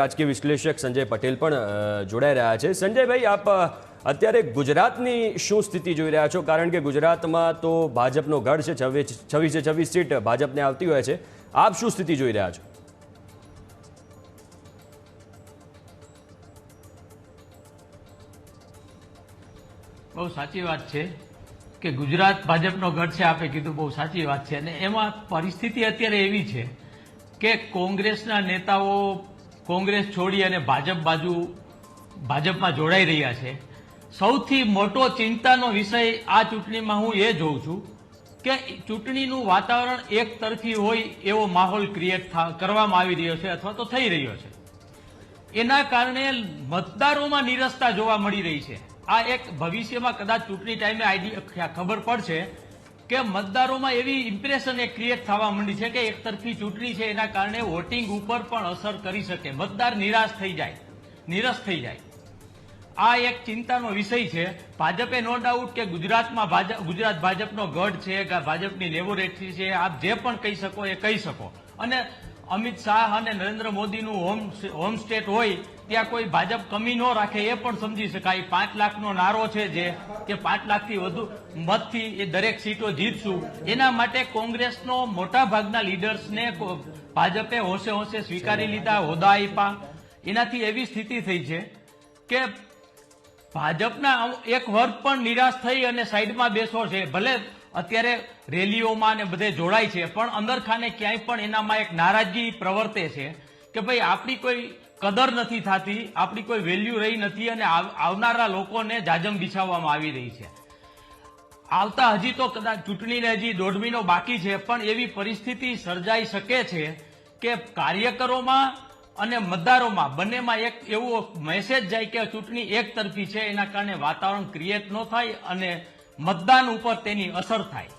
રાજકીય વિશ્લેષક સંજય પટેલ પણ જોડાઈ રહ્યા છે. સંજયભાઈ, આપ અત્યારે ગુજરાતની શું સ્થિતિ જોઈ રહ્યા છો? કારણ કે ગુજરાતમાં તો ભાજપનો ગઢ છે, છવ્વીસે છવ્વીસ સીટ ભાજપને આવતી હોય છે. આપ શું સ્થિતિ જોઈ રહ્યા છો? બહુ સાચી વાત છે કે ગુજરાત ભાજપનો ગઢ છે, આપે કીધું બહુ સાચી વાત છે. અને એમાં પરિસ્થિતિ અત્યારે એવી છે કે કોંગ્રેસના નેતાઓ કોંગ્રેસ છોડી અને ભાજપ બાજુ ભાજપમાં જોડાઈ રહ્યા છે. સૌથી મોટો ચિંતાનો વિષય આ ચૂંટણીમાં હું એ જોઉં છું કે ચૂંટણીનું વાતાવરણ એક તરફી હોય એવો માહોલ ક્રિએટ કરવામાં આવી રહ્યો છે અથવા તો થઈ રહ્યો છે. એના કારણે મતદારોમાં નિરસતા જોવા મળી રહી છે. આ એક ભવિષ્યમાં કદાચ ચૂંટણી ટાઈમે આઈડી ખબર પડશે કે મતદારોમાં એવી ઇમ્પ્રેશન એ ક્રિએટ થવા માંડી છે કે એક તરફી ચૂંટણી છે, એના કારણે વોટિંગ ઉપર પણ અસર કરી શકે. મતદાર નિરાશ થઈ જાય, નિરસ થઈ જાય. આ એક ચિંતાનો વિષય છે. ભાજપે નો ડાઉટ કે ગુજરાતમાં ભાજપ ગુજરાત ભાજપનો ગઢ છે ભાજપની લેબોરેટરી છે, આપ જે પણ કહી શકો એ કહી શકો. અને અમિત શાહ અને નરેન્દ્ર મોદીનું હોમ હોમ સ્ટેટ હોય ત્યાં કોઈ ભાજપ કમી ન રાખે એ પણ સમજી શકાય. પાંચ લાખનો નારો છે જે, કે પાંચ લાખથી વધુ મતથી એ દરેક સીટો જીતશું. એના માટે કોંગ્રેસનો મોટા ભાગના લીડર્સને ભાજપે હોંશે હોંશે સ્વીકારી લીધા, હોદ્દા આપ્યા. એનાથી એવી સ્થિતિ થઈ છે કે ભાજપના એક વર્ગ પણ નિરાશ થઈ અને સાઈડમાં બેસો છે. ભલે અત્યારે રેલીઓમાં ને બધે જોડાય છે, પણ અંદરખાને ક્યાંય પણ એનામાં એક નારાજગી પ્રવર્તે છે. કે ભાઈ, આપણી કોઈ કદર નથી થતી, આપણી કોઈ વેલ્યુ રહી નથી અને આવનારા લોકોને જાજમ બિછાવવામાં આવી રહી છે. આવતા હજી તો કદાચ ચૂંટણીને હજી દોઢ મહિનો બાકી છે, પણ એવી પરિસ્થિતિ સર્જાઈ શકે છે કે કાર્યકરોમાં અને મતદારોમાં બંનેમાં એક એવો મેસેજ જાય કે ચૂંટણી એક તરફી છે, એના કારણે વાતાવરણ ક્રિએટ ન થાય અને મતદાન ઉપર તેની અસર થાય.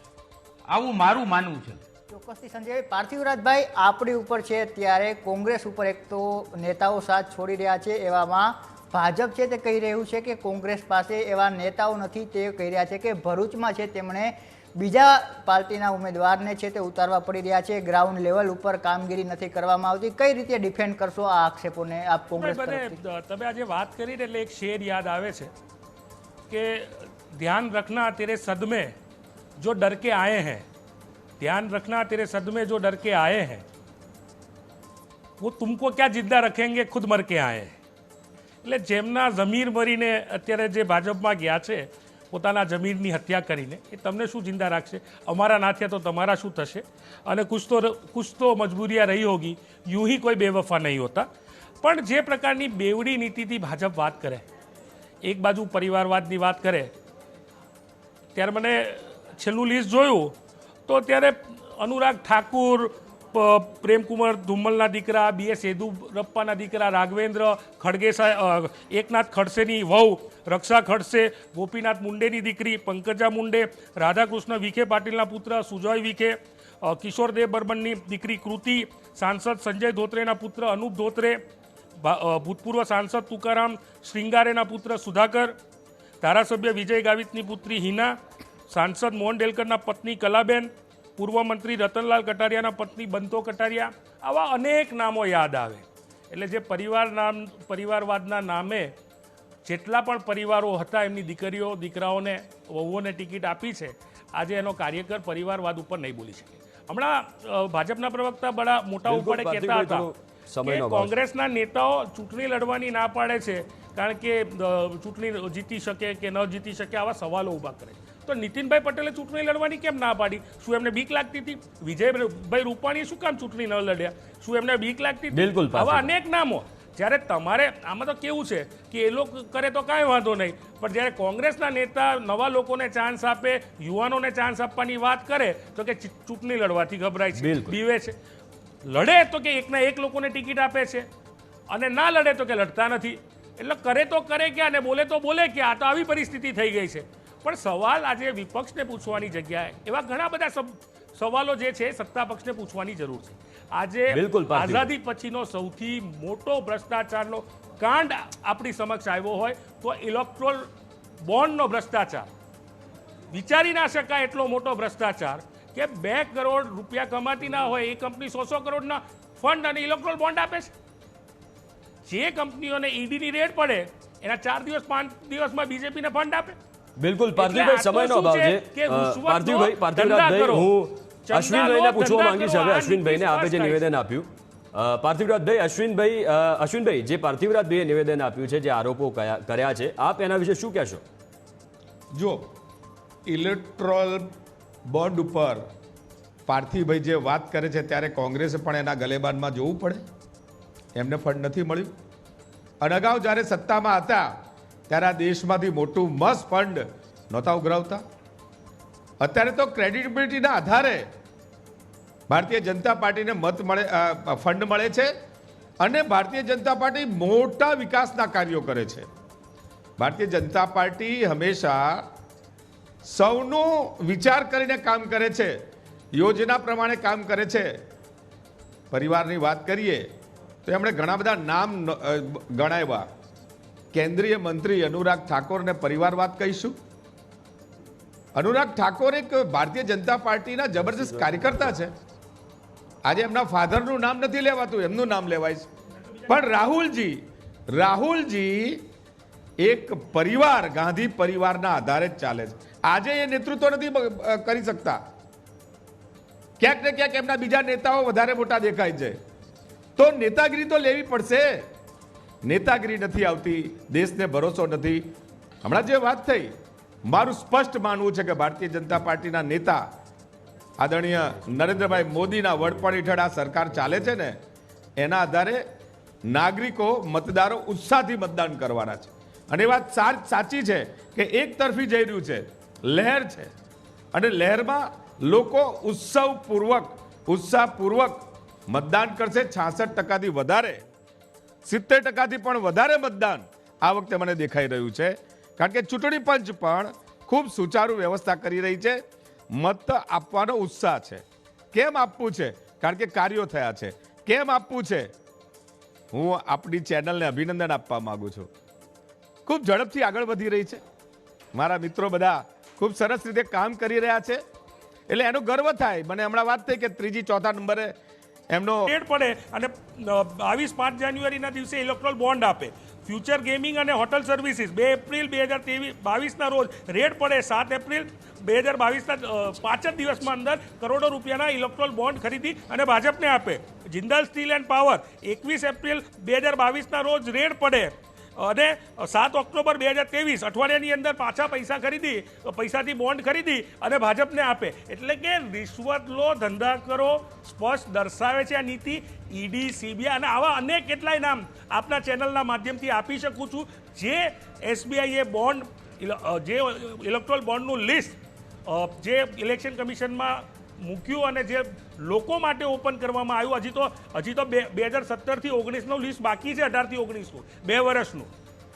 આવું મારું માનવું છે. ચોક્કસથી સંજય પાર્થિવરાજભાઈ આપણી ઉપર છે ત્યારે કોંગ્રેસ ઉપર એક તો નેતાઓ સાથ છોડી રહ્યા છે એવામાં. ભાજપ છે તે કહી રહ્યું છે કે કોંગ્રેસ પાસે એવા નેતાઓ નથી તે કહી રહ્યા છે કે ભરૂચમાં છે તેમણે બીજા પાર્ટીના ઉમેદવારને છે તે ઉતારવા પડી રહ્યા છે. ગ્રાઉન્ડ લેવલ ઉપર કામગીરી નથી કરવામાં આવતી. કઈ રીતે ડિફેન્ડ કરશો આ આક્ષેપોને આપ કોંગ્રેસ તમે આજે વાત કરીને એટલે એક શેર યાદ આવે છે કે ધ્યાન રખના તેરે સદમે જો ડરકે આયે આए हैं ધ્યાન રખના તેરે સદમે જો ડર કે आए हैं वो तुमको क्या जिद्दा रखेंगे खुद मर के आए हैं એટલે જેમના જમીર મરીને અત્યારે જે ભાજપમાં ગયા છે પોતાના જમીરની હત્યા કરીને એ તમને શું જિંદા રાખશે અમારા ના થયા તો તમારા શું થશે અને કુછ તો કુછ તો મજબૂરિયા રહી હોગી યું ही કોઈ બેવફા નહીં હોતા પણ જે પ્રકારની બેવડી નીતિથી ભાજપ વાત કરે એક બાજુ પરિવારવાદની વાત કરે ત્યારે મને છેલ્લું લિસ્ટ જોયું તો ત્યારે અનુરાગ ઠાકુર પ્રેમકુમાર ધુમ્મલના દીકરા, બી એસ યેદુરપ્પાના દીકરા, રાઘવેન્દ્ર ખડગે એકનાથ ખડસેની વહુ, રક્ષા ખડસે, ગોપીનાથ મુંડેની દીકરી, પંકજા મુંડે, રાધાકૃષ્ણ વિખે પાટીલના પુત્ર, સુજય વિખે કિશોર કિશોરદેવ બર્મનની દીકરી કૃતિ, સાંસદ સંજય ધોત્રેના પુત્ર, અનુપ ધોત્રે ભૂતપૂર્વ સાંસદ તુકારામ શ્રીંગારેના પુત્ર સુધાકર, ધારાસભ્ય વિજય ગાવિતની પુત્રી હિના સાંસદ મોહન ડેલકરના પત્ની કલાબેન પૂર્વ મંત્રી રતનલાલ કટારિયાના પત્ની બંતો કટારિયા આવા અનેક નામો યાદ આવે. એટલે જે પરિવાર નામ પરિવારવાદના નામે જેટલા પણ પરિવારો હતા એમની દીકરીઓ દીકરાઓને વહુઓને ટિકિટ આપી છે આજે એનો કાર્યકર પરિવારવાદ ઉપર નહીં બોલી શકે. હમણાં ભાજપના પ્રવક્તા બડા મોટા ઉપાડે કહેતા હતા કે કોંગ્રેસના નેતાઓ ચૂંટણી લડવાની ના પાડે છે કારણ કે ચૂંટણી જીતી શકે કે ન જીતી શકે આવા સવાલો ઊભા કરે તો નીતિનભાઈ પટેલે ચૂંટણી લડવાની કેમ ના પાડી? શું એમને બીક લાગતી હતી? વિજયભાઈ રૂપાણીએ શું કામ ચૂંટણી ન લડ્યા? શું એમને બીક લાગતી હતી? બિલકુલ, આવા. અનેક નામો. જ્યારે તમારે આમાં તો કેવું છે કે એ લોકો કરે તો કાંઈ વાંધો નહીં પણ જ્યારે કોંગ્રેસના નેતા નવા લોકોને ચાન્સ આપે યુવાનોને ચાન્સ આપવાની વાત કરે તો કે ચૂંટણી લડવાથી ગભરાય છે. બીવે છે. લડે તો કે એકના એક લોકોને ટિકિટ આપે છે અને ના લડે તો કે લડતા નથી. એટલે કરે તો કરે ક્યાં અને બોલે તો બોલે ક્યાં આ તો આવી પરિસ્થિતિ થઈ ગઈ છે. પણ સવાલ આજે વિપક્ષને પૂછવાની જગ્યાએ. એવા ઘણા બધા સવાલો જે છે સત્તા પક્ષને પૂછવાની જરૂર છે. આજે બિલકુલ. આઝાદી પછીનો સૌથી મોટો ભ્રષ્ટાચારનો કાંડ આપણી સમક્ષ આવ્યો હોય તો ઇલેક્ટ્રોલ બોન્ડનો ભ્રષ્ટાચાર. વિચારી ના શકાય એટલો મોટો ભ્રષ્ટાચાર કે બે કરોડ રૂપિયા કમાતી ના હોય એ કંપની સો સો કરોડના ફંડ અને ઇલેક્ટ્રોલ બોન્ડ આપે છે. જે કંપનીઓને ઈડીની રેડ પડે એના ચાર દિવસ પાંચ દિવસમાં બીજેપીને ફંડ આપે. બિલકુલ પાર્થિવભાઈ સમયનો અભાવ છે પાર્થિવભાઈ પાર્થિવરાજભાઈ હું અશ્વિનભાઈને પૂછવા માંગીશ હવે અશ્વિનભાઈને આપે જે નિવેદન આપ્યું. પાર્થિવરાજભાઈ અશ્વિનભાઈ અશ્વિનભાઈ જે પાર્થિવરાજભાઈએ નિવેદન આપ્યું છે જે આરોપો કયા- કર્યા છે આપ એના વિશે શું કહેશો? જો ઇલેક્ટ્રોલ બોન્ડ ઉપર પાર્થિવભાઈ જે વાત કરે છે ત્યારે કોંગ્રેસે પણ એના ગલેબાનમાં જોવું પડે. એમને ફંડ નથી મળ્યું. અને અગાઉ જ્યારે સત્તામાં હતા ત્યારે આ દેશમાંથી મોટું મસ્ત ફંડ નહોતા ઉઘરાવતા? અત્યારે તો ક્રેડિબિલિટીના આધારે ભારતીય જનતા પાર્ટીને મત મળે ફંડ મળે છે અને ભારતીય જનતા પાર્ટી મોટા વિકાસના કાર્યો કરે છે. ભારતીય જનતા પાર્ટી હંમેશા સૌનો વિચાર કરીને કામ કરે છે, યોજના પ્રમાણે કામ કરે છે. પરિવારની વાત કરીએ તો એમણે ઘણા બધા નામ ગણાવ્યા. કેન્દ્રીય મંત્રી અનુરાગ ઠાકોરને પરિવાર વાત કહીશું? અનુરાગ ઠાકોર એક ભારતીય જનતા પાર્ટીના જબરજસ્ત કાર્યકર્તા છે. આજે એમના ફાધરનું નામ નથી લેવાતું, એમનું નામ લેવાય છે. પણ રાહુલજી રાહુલજી એક પરિવાર, ગાંધી પરિવારના આધારે જ ચાલે છે. આજે એ નેતૃત્વ નથી કરી શકતા. ક્યાંક ને ક્યાંક એમના બીજા નેતાઓ વધારે મોટા દેખાય છે. તો નેતાગીરી તો લેવી પડશે. નેતાગીરી નથી આવતી, દેશને ભરોસો નથી. હમણાં જે વાત થઈ, મારું સ્પષ્ટ માનવું છે કે ભારતીય જનતા પાર્ટીના નેતા આદરણીય નરેન્દ્રભાઈ મોદીના વડપણ હેઠળ આ સરકાર ચાલે છે ને, એના આધારે નાગરિકો, મતદારો ઉત્સાહથી મતદાન કરવાના છે. અને એ વાત સાચી છે કે એક તરફી જઈ રહ્યું છે, લહેર છે. અને લહેરમાં લોકો ઉત્સવપૂર્વક, ઉત્સાહપૂર્વક મતદાન કરશે, છાસઠ ટકાથી વધારે. સિત્તેર ટકાથી પણ વધારે મતદાન આ વખતે મને દેખાઈ રહ્યું છે. કારણ કે ચૂંટણી પંચ પણ ખૂબ સુચારુ વ્યવસ્થા કરી રહી છે. મત આપવાનો ઉત્સાહ છે. કેમ આપવું છે? કારણ કે કાર્યો થયા છે. કેમ આપવું છે? હું આપણી ચેનલને અભિનંદન આપવા માગું છું. ખૂબ ઝડપથી આગળ વધી રહી છે. મારા મિત્રો બધા ખૂબ સરસ રીતે કામ કરી રહ્યા છે. એટલે એનો ગર્વ થાય. મને હમણાં વાત થઈ કે ત્રીજી, ચોથા નંબરે એમનો રેડ પડે અને બાવીસ પાંચ જાન્યુઆરીના દિવસે ઇલેક્ટ્રોલ બોન્ડ આપે. ફ્યુચર ગેમિંગ અને હોટલ સર્વિસીસ બે એપ્રિલ બે હજાર ત્રેવીસ બાવીસના રોજ રેડ પડે. સાત એપ્રિલ બે હજાર બાવીસના પાંચ જ દિવસમાં અંદર કરોડો રૂપિયાના ઇલેક્ટ્રોલ બોન્ડ ખરીદી અને ભાજપને આપે. જિંદાલ સ્ટીલ એન્ડ પાવર, એકવીસ એપ્રિલ બે હજાર બાવીસના રોજ રેડ પડે. અને સાત ઓક્ટોબર બે હજાર ત્રેવીસ અઠવાડિયાની અંદર પાછા પૈસા ખરીદી પૈસાથી બોન્ડ ખરીદી અને ભાજપને આપે. એટલે કે રિશ્વત લો, ધંધા કરો, સ્પષ્ટ દર્શાવે છે આ નીતિ ઈડી, સીબીઆઈ અને આવા અનેક કેટલાય નામ આપના ચેનલના માધ્યમથી આપી શકું છું. જે એસબીઆઈએ બોન્ડ જે ઇલેક્ટ્રોલ બોન્ડનું લિસ્ટ જે ઇલેક્શન કમિશનમાં મૂક્યું અને જે લોકો માટે ઓપન કરવામાં આવ્યું હજી તો હજી તો બે બે હજાર સત્તરથી ઓગણીસનું લિસ્ટ બાકી છે અઢારથી ઓગણીસનું. બે વર્ષનું.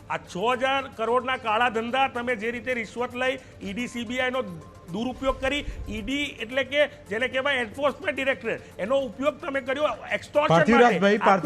આ છ હજાર કરોડના કાળા ધંધા તમે જે રીતે રિશ્વત લઈ ઈડી સીબીઆઈનો દુરુપયોગ કરી ઈડી એટલે કે જેને કહેવાય એન્ફોર્સમેન્ટ ડિરેક્ટરેટ એનો ઉપયોગ તમે કર્યો એક્સટોર્શન